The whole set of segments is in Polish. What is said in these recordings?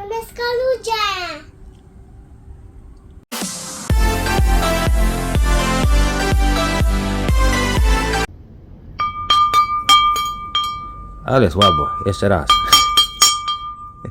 Mameska ludzie! Ale słabo, jeszcze raz.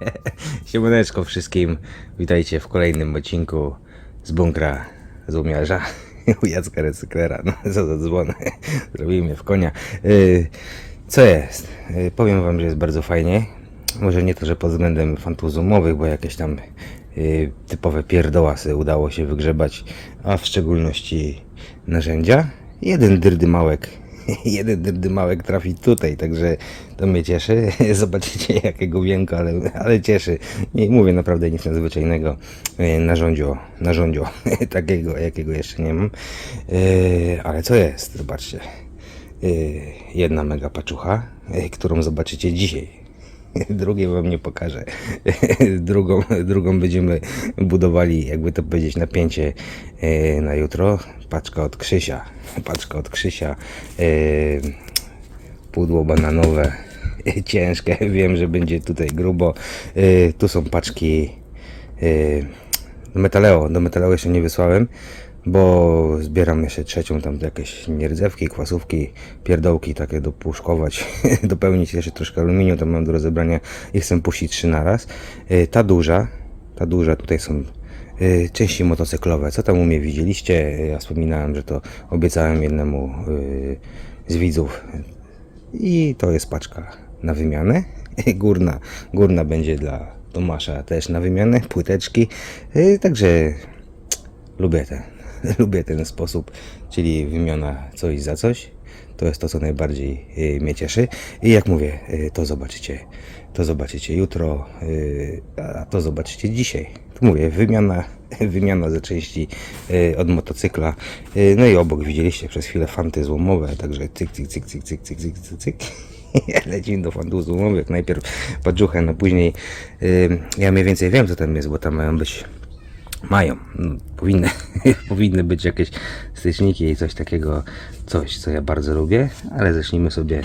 Siemaneczko wszystkim, witajcie w kolejnym odcinku z bunkra złomiarza u Jacka Recyklera. No co za dzwon, zrobimy w konia. Yy, co jest? Yy, powiem wam, że jest bardzo fajnie. Może nie to, że pod względem fantuzumowych, bo jakieś tam yy, typowe pierdołasy udało się wygrzebać, a w szczególności narzędzia. Jeden drdymałek jeden drdymałek trafi tutaj, także to mnie cieszy. Zobaczycie jakiego wienka, ale, ale cieszy. Nie mówię naprawdę nic nadzwyczajnego. E, Narządzio, narządzio takiego, jakiego jeszcze nie mam. E, Ale co jest? Zobaczcie. E, Jedna mega paczucha, którą zobaczycie dzisiaj. Drugie wam nie pokażę. Drugą, drugą będziemy budowali, jakby to powiedzieć, napięcie e, na jutro. Paczka od Krzysia. Paczka od Krzysia. E, Pudło bananowe. Ciężkie. Wiem, że będzie tutaj grubo. E, Tu są paczki Metaleo. Do Metaleo jeszcze nie wysłałem, bo zbieram jeszcze trzecią, tam jakieś nierdzewki, kwasówki, pierdołki takie dopuszkować, dopełnić jeszcze troszkę aluminium, tam mam do rozebrania i chcę puścić trzy na raz. Y, Ta duża, ta duża, tutaj są y, części motocyklowe. Co tam u mnie widzieliście? Ja wspominałem, że to obiecałem jednemu y, z widzów i to jest paczka na wymianę. Górna, górna będzie dla Tomasza też na wymianę, płyteczki. Także lubię ten, lubię ten sposób, czyli wymiana coś za coś. To jest to, co najbardziej y, mnie cieszy. I jak mówię, y, to zobaczycie. To zobaczycie jutro, y, a to zobaczycie dzisiaj. Tu mówię, wymiana, wymiana ze części od motocykla. No i obok widzieliście przez chwilę fanty złomowe, także cyk, cyk, cyk, cyk, cyk, cyk, cyk, cyk. cyk. Lecimy do fandów złomowych, najpierw paczuchę, no później ja mniej więcej wiem co tam jest, bo tam mają być mają, no, powinny, powinny być jakieś styczniki i coś takiego, coś co ja bardzo lubię, ale zacznijmy sobie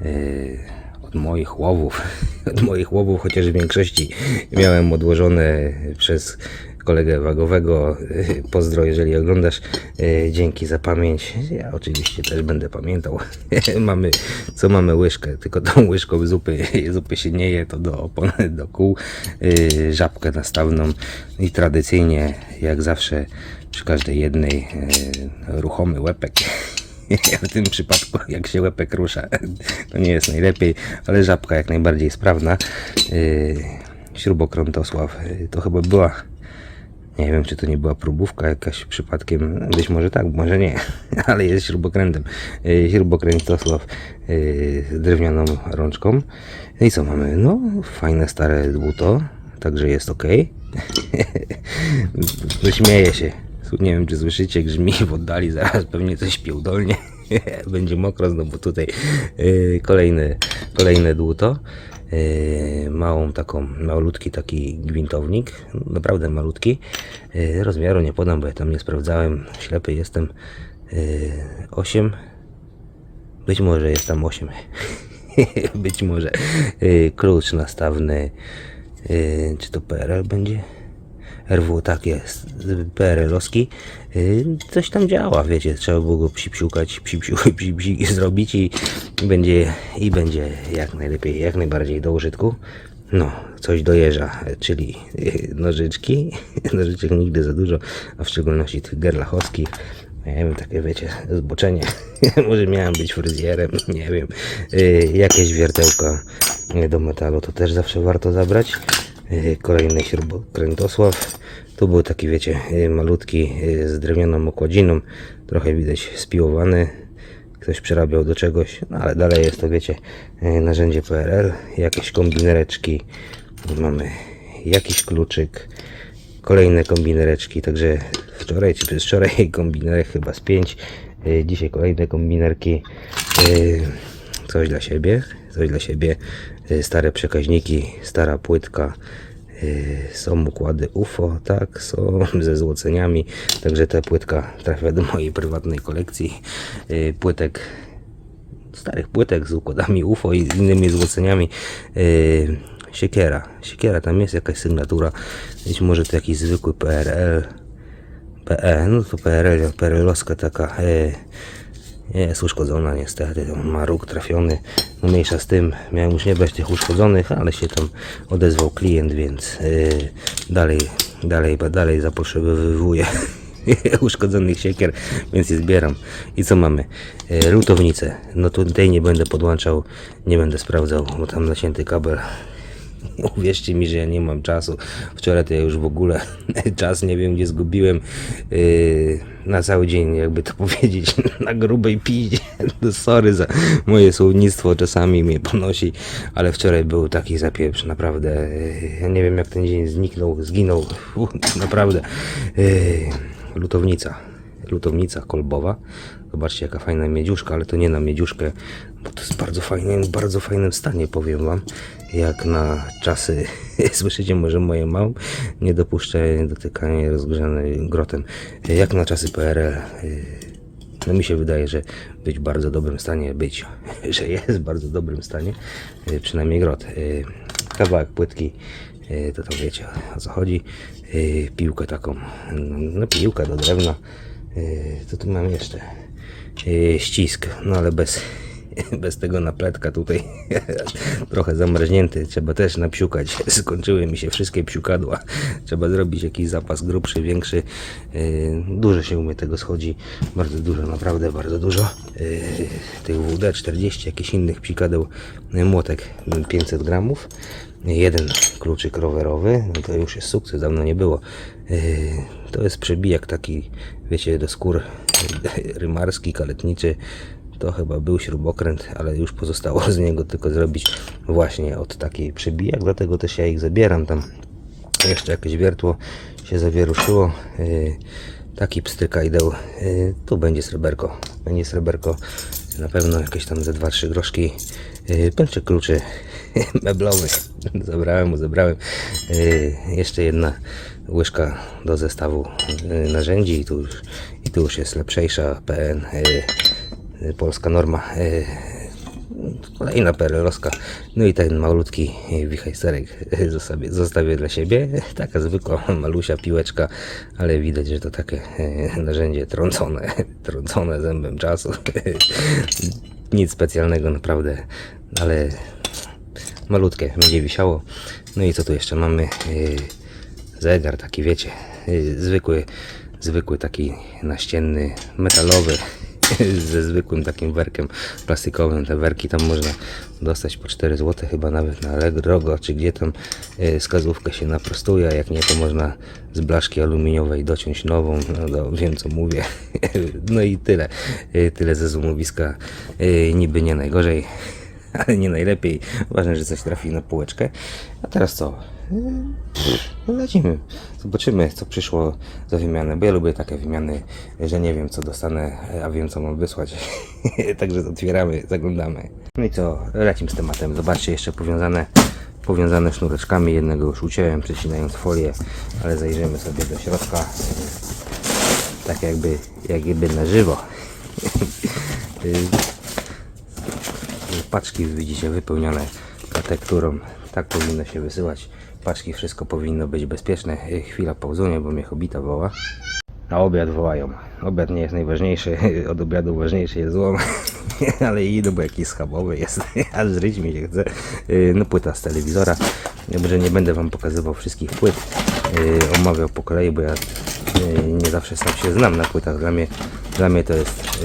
yy, od moich łowów, od moich łowów, chociaż w większości miałem odłożone przez kolegę wagowego, Yy, pozdro jeżeli oglądasz, Yy, dzięki za pamięć, ja oczywiście też będę pamiętał, mamy, co mamy łyżkę, tylko tą łyżką zupy, zupy się nie je, to do opon, do kół, yy, żabkę nastawną i tradycyjnie, jak zawsze, przy każdej jednej ruchomy łepek. W tym przypadku, jak się łepek rusza, to nie jest najlepiej, ale żabka jak najbardziej sprawna. Śrubokrętosław, yy, to chyba była nie wiem, czy to nie była próbówka jakaś przypadkiem. Być może tak, może nie, ale jest śrubokrętem. Yy, Śrubokrętosław yy, z drewnianą rączką. No i co mamy? No, fajne stare dłuto, także jest ok. Śmieję się. Nie wiem, czy słyszycie, grzmi w oddali, zaraz pewnie coś pierdolnie. Będzie mokro znowu tutaj. Yy, kolejne, kolejne dłuto. Yy, małą taką, malutki taki gwintownik, naprawdę malutki. Yy, rozmiaru nie podam, bo ja tam nie sprawdzałem, ślepy jestem. Yy, 8, być może jest tam 8. być może. Klucz nastawny, czy to PRL będzie? RW, tak jest, PRL-owski. Yy, coś tam działa, wiecie, trzeba było go psipsiukać, psipsiu, psipsi zrobić i będzie, i będzie jak najlepiej, jak najbardziej do użytku. No, coś do jeża, czyli yy, nożyczki, nożyczek nigdy za dużo, a w szczególności tych gerlachowskich. Nie wiem, takie wiecie, zboczenie. Może miałem być fryzjerem, nie wiem. Yy, jakieś wiertełka do metalu to też zawsze warto zabrać. Yy, Kolejny śrubokrętosław. Tu był taki, wiecie, yy, malutki yy, z drewnianą okładziną. Trochę widać spiłowany. Ktoś przerabiał do czegoś, no ale dalej jest to, wiecie, narzędzie PRL. Jakieś kombinereczki. Mamy jakiś kluczyk kolejne kombinereczki, także wczoraj czy przedwczoraj kombinerek chyba z 5, dzisiaj kolejne kombinerki, coś dla siebie, coś dla siebie, stare przekaźniki, stara płytka, Yy, są układy UFO, tak, są ze złoceniami, także ta płytka trafia do mojej prywatnej kolekcji Yy, płytek starych płytek z układami UFO i innymi złoceniami. Siekiera. Siekiera, tam jest jakaś sygnatura. Być może to jakiś zwykły PRL. PE, no to PRL, PRL-owska taka. Jest uszkodzona niestety, ma róg trafiony. No mniejsza z tym, miałem już nie brać tych uszkodzonych, ale się tam odezwał klient, więc yy, dalej, dalej, dalej zapotrzebowuję uszkodzonych siekier, więc je zbieram. I co mamy? Yy, lutownicę. No tutaj nie będę podłączał, nie będę sprawdzał, bo tam nacięty kabel. Uwierzcie mi, że ja nie mam czasu. Wczoraj to ja już w ogóle czas nie wiem gdzie zgubiłem. Yy, na cały dzień, jakby to powiedzieć, na grubej piździe. No sorry za moje słownictwo, czasami mnie ponosi, ale wczoraj był taki zapieprz, naprawdę. Yy, ja nie wiem jak ten dzień zniknął, zginął. Uf, naprawdę. Yy, lutownica. Lutownica kolbowa. Zobaczcie jaka fajna miedziuszka, ale to nie na miedziuszkę, bo to jest bardzo fajnie, w bardzo fajnym stanie, powiem wam. Jak na czasy, słyszycie może moje małą, nie dopuszczę dotykania rozgrzanej grotem. Jak na czasy PRL. yy, No mi się wydaje, że być w bardzo dobrym stanie, być, że jest w bardzo dobrym stanie, yy, przynajmniej grot. Yy, Kawałek płytki, to to wiecie o co chodzi. Piłkę taką, no piłkę do drewna. Yy, Co tu mam jeszcze? Yy, Ścisk, no ale bez, bez tego napletka tutaj trochę zamarznięty. Trzeba też napsiukać. Skończyły mi się wszystkie psiukadła. Trzeba zrobić jakiś zapas grubszy, większy. Yy, Dużo się u mnie tego schodzi. Bardzo dużo, naprawdę bardzo dużo. Yy, Tych WD 40, jakichś innych psikadeł. Yy, Młotek 500 gramów. Jeden kluczyk rowerowy, no to już jest sukces, dawno nie było. To jest przebijak taki, wiecie, do skór rymarski, kaletniczy. To chyba był śrubokręt, ale już pozostało z niego tylko zrobić właśnie od takiej przebijak, dlatego też ja ich zabieram tam. Jeszcze jakieś wiertło się zawieruszyło. Yy, Taki pstrykajdeł. Yy, Tu będzie sreberko. Będzie sreberko. Na pewno jakieś tam ze 2-3 groszki. Yy, Pęczek kluczy meblowy. Zabrałem mu, zabrałem. Jeszcze jedna łyżka do zestawu narzędzi. I tu już, i tu już jest lepszejsza PN. Yy, Polska norma. Yy, Kolejna perelowska. No i ten malutki wichajsterek zostawię, zostawię dla siebie. Taka zwykła malusia piłeczka, ale widać, że to takie narzędzie trącone, trącone zębem czasu. Nic specjalnego naprawdę, ale malutkie będzie wisiało. No i co tu jeszcze mamy? Zegar taki, wiecie, zwykły, zwykły taki naścienny, metalowy ze zwykłym takim werkiem plastikowym. Te werki tam można dostać po 4 zł, chyba nawet na Allegro, czy gdzie tam e, skazówkę się naprostuje, jak nie, to można z blaszki aluminiowej dociąć nową, no to wiem co mówię. No i tyle, E, tyle ze złomowiska, E, niby nie najgorzej, ale nie najlepiej. Ważne, że coś trafi na półeczkę. A teraz co? No lecimy. Zobaczymy, co przyszło za wymianę, bo ja lubię takie wymiany, że nie wiem, co dostanę, a wiem, co mam wysłać. Także otwieramy, zaglądamy. No i co, lecimy z tematem. Zobaczcie, jeszcze powiązane, powiązane sznureczkami. Jednego już uciąłem, przecinając folię, ale zajrzymy sobie do środka. Tak jakby, jakby na żywo. Paczki widzicie wypełnione protekturą. Tak powinno się wysyłać. Paczki, wszystko powinno być bezpieczne. E, Chwila pauzunie, bo mnie hobita woła. Na obiad wołają. Obiad nie jest najważniejszy, od obiadu ważniejszy jest złom. Ale idę, bo jakiś schabowy jest, aż zryć mi się chce. E, No płyta z telewizora. Dobrze, nie będę wam pokazywał wszystkich płyt. e, Omawiał po kolei, bo ja nie zawsze sam się znam na płytach. Dla mnie, dla mnie to jest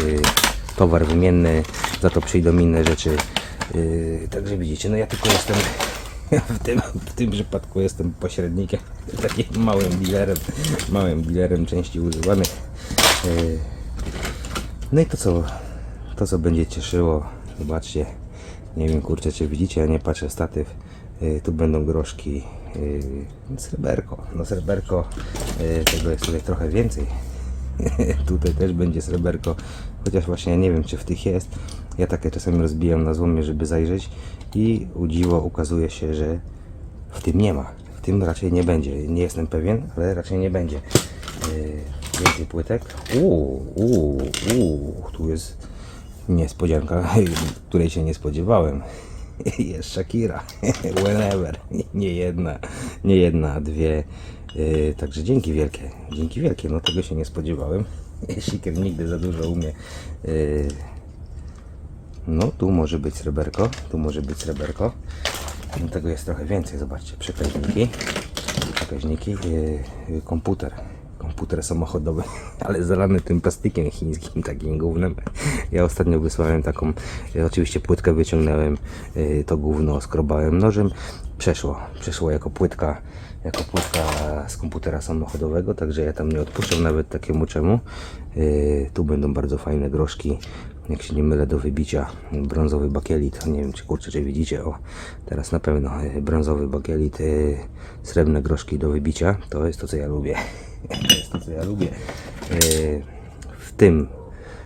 towar wymienny, za to przyjdą inne rzeczy. Także widzicie, no ja tylko jestem w tym, w tym przypadku jestem pośrednikiem, takim małym dealerem, małym dealerem części używanych. Yy, no i to co, to co będzie cieszyło, zobaczcie, nie wiem kurczę czy widzicie, ja nie patrzę statyw, yy, tu będą groszki, yy, sreberko, no sreberko, tego jest tutaj trochę więcej, tutaj też będzie sreberko, chociaż właśnie nie wiem czy w tych jest. Ja takie czasami rozbijam na złomie, żeby zajrzeć i u dziwo ukazuje się, że w tym nie ma. W tym raczej nie będzie. Nie jestem pewien, ale raczej nie będzie. Yy, więcej płytek. Uuu, uuu, uuu, tu jest niespodzianka, której się nie spodziewałem. Jest Shakira. Whenever. Nie jedna, nie jedna, dwie. Yy, także dzięki wielkie. Dzięki wielkie. No tego się nie spodziewałem. Siker nigdy za dużo umie. Yy, no tu może być sreberko. Tu może być sreberko. No, tego jest trochę więcej. Zobaczcie. Przekaźniki. Przekaźniki. Yy, yy, komputer komputer samochodowy, ale zalany tym plastikiem chińskim, takim gównem. Ja ostatnio wysłałem taką, oczywiście płytkę wyciągnąłem, e, to gówno skrobałem nożem, przeszło, przeszło jako płytka, jako płytka z komputera samochodowego, także ja tam nie odpuszczam nawet takiemu czemu. E, Tu będą bardzo fajne groszki, jak się nie mylę, do wybicia. Brązowy bakielit, nie wiem czy kurczę, czy widzicie, o, teraz na pewno e, brązowy bakielit, e, srebrne groszki do wybicia, to jest to co ja lubię. To jest to co ja lubię. E, W tym,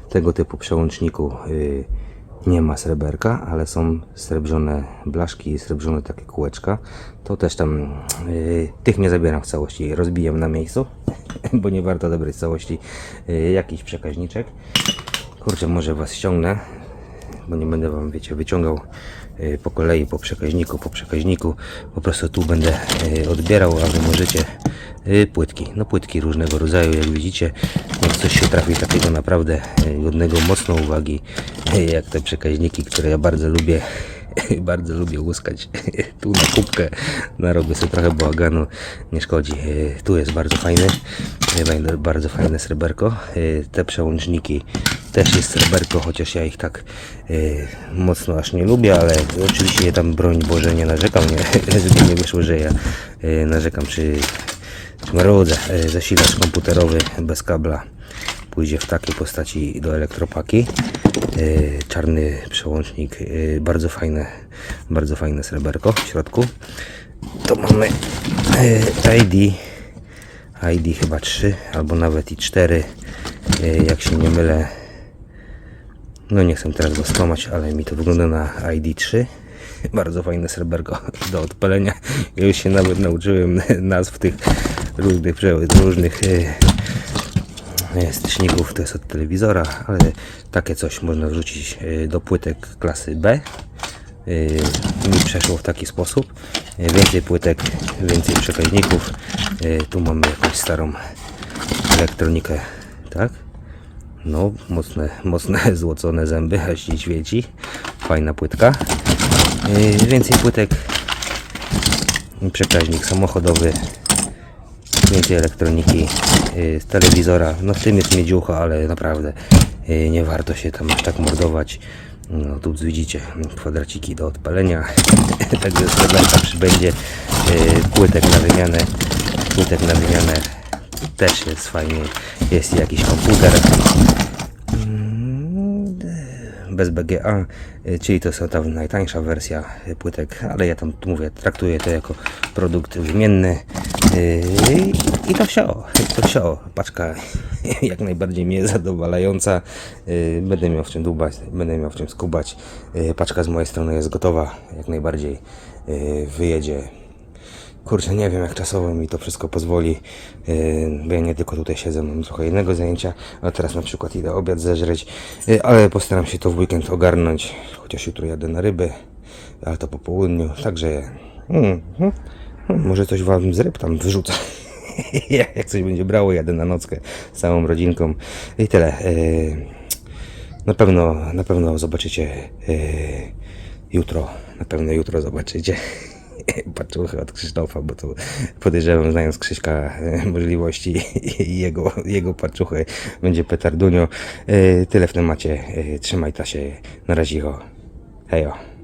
tego typu przełączniku nie ma sreberka, ale są srebrzone blaszki i srebrzone takie kółeczka. To też tam tych nie zabieram w całości, rozbijam na miejscu, bo nie warto dobrać w całości jakiś przekaźniczek. Kurczę, może was ściągnę, bo nie będę wam, wiecie, wyciągał y, po kolei, po przekaźniku, po przekaźniku. Po prostu tu będę y, odbierał, a wy możecie y, płytki. No płytki różnego rodzaju, jak widzicie. Jak coś się trafi takiego naprawdę godnego mocno uwagi, jak te przekaźniki, które ja bardzo lubię. Bardzo lubię łuskać tu na kubkę, narobię sobie trochę bałaganu, nie szkodzi. Tu jest bardzo fajny, bardzo fajne sreberko. Te przełączniki też jest sreberko, chociaż ja ich tak y, mocno aż nie lubię, ale oczywiście tam broń Boże nie narzekam, nie, żeby nie wyszło, że ja y, narzekam czy, czy marudzę. Y, Zasilacz komputerowy bez kabla pójdzie w takiej postaci do elektropaki. Y, Czarny przełącznik, y, bardzo fajne, bardzo fajne sreberko w środku. To mamy y, ID, ID chyba 3 albo nawet i 4, y, jak się nie mylę. No nie chcę teraz go skłamać, ale mi to wygląda na ID3. Bardzo fajne sreberko do odpalenia. Ja już się nawet nauczyłem nazw tych różnych, różnych y, styczników, to jest od telewizora, ale takie coś można wrzucić e, do płytek klasy B. E, Mi przeszło w taki sposób. Więcej płytek, więcej przekaźników. Tu mamy jakąś starą elektronikę, tak? No, mocne, mocne złocone zęby, ci świeci. Fajna płytka. E, Więcej płytek. Przekaźnik samochodowy więcej elektroniki y, z telewizora. No w tym jest miedziucha, ale naprawdę y, nie warto się tam aż tak mordować. No tu widzicie kwadraciki do odpalenia. Także składanka przybędzie. Y, Płytek na wymianę. Płytek na wymianę też jest fajnie. Jest jakiś komputer. Bez BGA, y, czyli to jest ta najtańsza wersja płytek, ale ja tam mówię, traktuję to jako produkt wymienny. Y, i to wsio, to wsio, paczka jak najbardziej mnie zadowalająca, y, będę miał w czym dłubać, będę miał w czym skubać, paczka z mojej strony jest gotowa, jak najbardziej wyjedzie Kurczę, nie wiem jak czasowo mi to wszystko pozwoli, yy, bo ja nie tylko tutaj siedzę, mam trochę innego zajęcia, a teraz na przykład idę obiad zeżreć, yy, ale postaram się to w weekend ogarnąć, chociaż jutro jadę na ryby, ale to po południu, także mm, mm, mm, może coś wam z ryb tam wrzucę. jak coś będzie brało, jadę na nockę z całą rodzinką i tyle. Yy, na pewno, na pewno zobaczycie jutro, na pewno jutro zobaczycie. Paczuchy od Krzysztofa, bo to podejrzewam, znając Krzyśka możliwości i jego, jego paczuchy, będzie petardunio. E, Tyle w temacie. E, Trzymaj ta się. Na razie. Hejo.